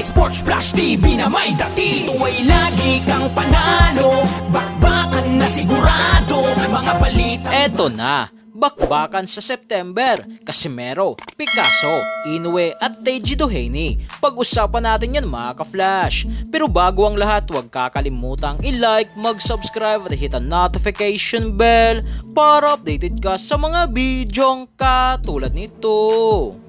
Sports Flash TV na may dati Tuway lagi kang panalo Bakbakan na sigurado Mga balita Eto na, bakbakan sa September, Casimero, Picasso, Inoue at Teji Doheny. Pag-usapan natin yan mga ka-flash. Pero bago ang lahat, huwag kakalimutang i-like, mag-subscribe at hit ang notification bell para updated ka sa mga bidyong katulad nito.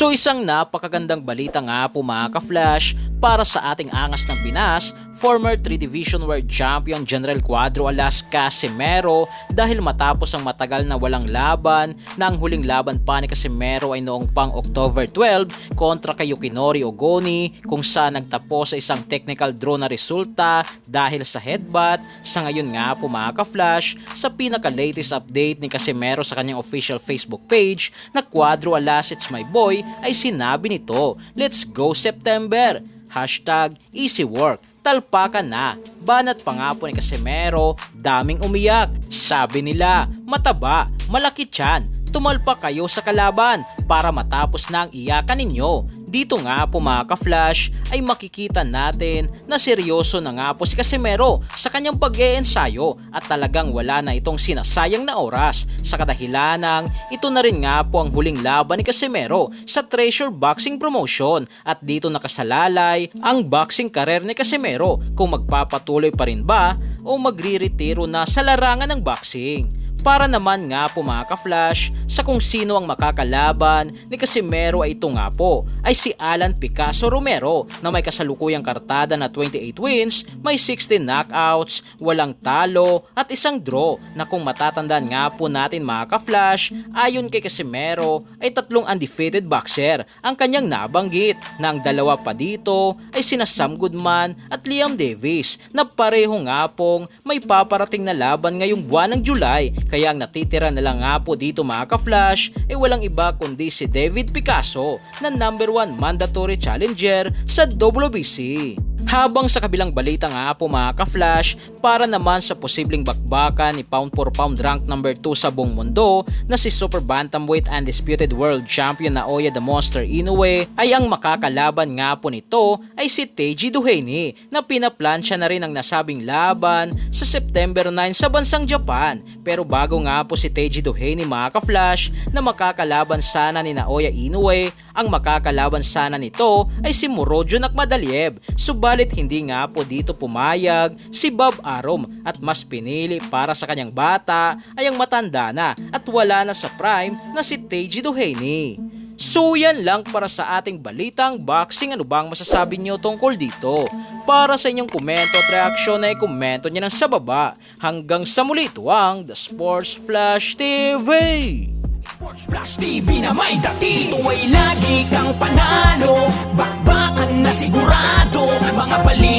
So isang napakagandang balita nga po mga ka-flash para sa ating angas ng Pinas, former 3 Division World Champion General Cuadro Alas Casimero dahil matapos ang matagal na walang laban na ang huling laban pa ni Casimero ay noong pang October 12 kontra kay Yukinori Ogoni kung saan nagtapos sa isang technical draw na resulta dahil sa headbutt. Sa ngayon nga po mga ka-flash, sa pinaka-latest update ni Casimero sa kanyang official Facebook page na Cuadro Alas It's My Boy ay sinabi nito, Let's go September! Hashtag easy work. Talpakan na. Banat pa nga po ni Casimero, daming umiyak. Sabi nila, mataba, malaki tiyan, tumalpak kayo sa kalaban para matapos na ang iyakan ninyo. Dito nga po mga ka-flash ay makikita natin na seryoso na nga po si Casimero sa kanyang pag ensayo at talagang wala na itong sinasayang na oras. Sa kadahilanang ito na rin nga po ang huling laban ni Casimero sa Treasure Boxing Promotion at dito nakasalalay ang boxing career ni Casimero kung magpapatuloy pa rin ba o magre-retiro na sa larangan ng boxing para naman nga po mga ka-flash sa kung sino ang makakalaban ni Casimero ay ito nga po ay si Alan Picasso Romero na may kasalukuyang kartada na 28 wins, may 16 knockouts, walang talo at isang draw na kung matatandaan nga po natin mga ka-flash ayon kay Casimero ay tatlong undefeated boxer ang kanyang nabanggit na ang dalawa pa dito ay sina Sam Goodman at Liam Davis na pareho nga pong may paparating na laban ngayong buwan ng July kaya ang natitira na lang nga po dito mga ka-flash ay walang iba kundi si David Picasso na number 1 mandatory challenger sa WBC. Habang sa kabilang balita nga po mga ka-flash, para naman sa posibleng bakbakan ni pound for pound rank number 2 sa buong mundo na si Super Bantamweight Undisputed World Champion na Oya the Monster Inoue ay ang makakalaban nga po nito ay si Teji Doheny na pinaplansya na rin ang nasabing laban sa September 9 sa bansang Japan. Pero bago nga po si Teji Doheny mga ka-flash na makakalaban sana ni Naoya Inoue, ang makakalaban sana nito ay si Murojo Nakmadaliev. Subalit hindi nga po dito pumayag si Bob Arum at mas pinili para sa kanyang bata ay ang matanda na at wala na sa prime na si Teji Doheny. So yan lang para sa ating balitang boxing. Ano bang masasabi nyo tungkol dito? Para sa inyong komento at reaksyon ay komento nyo lang sa baba. Hanggang sa muli ito ang The Sports Flash TV. Sports Flash TV na may dati Tuway lagi kang panalo Bakbakan na sigurado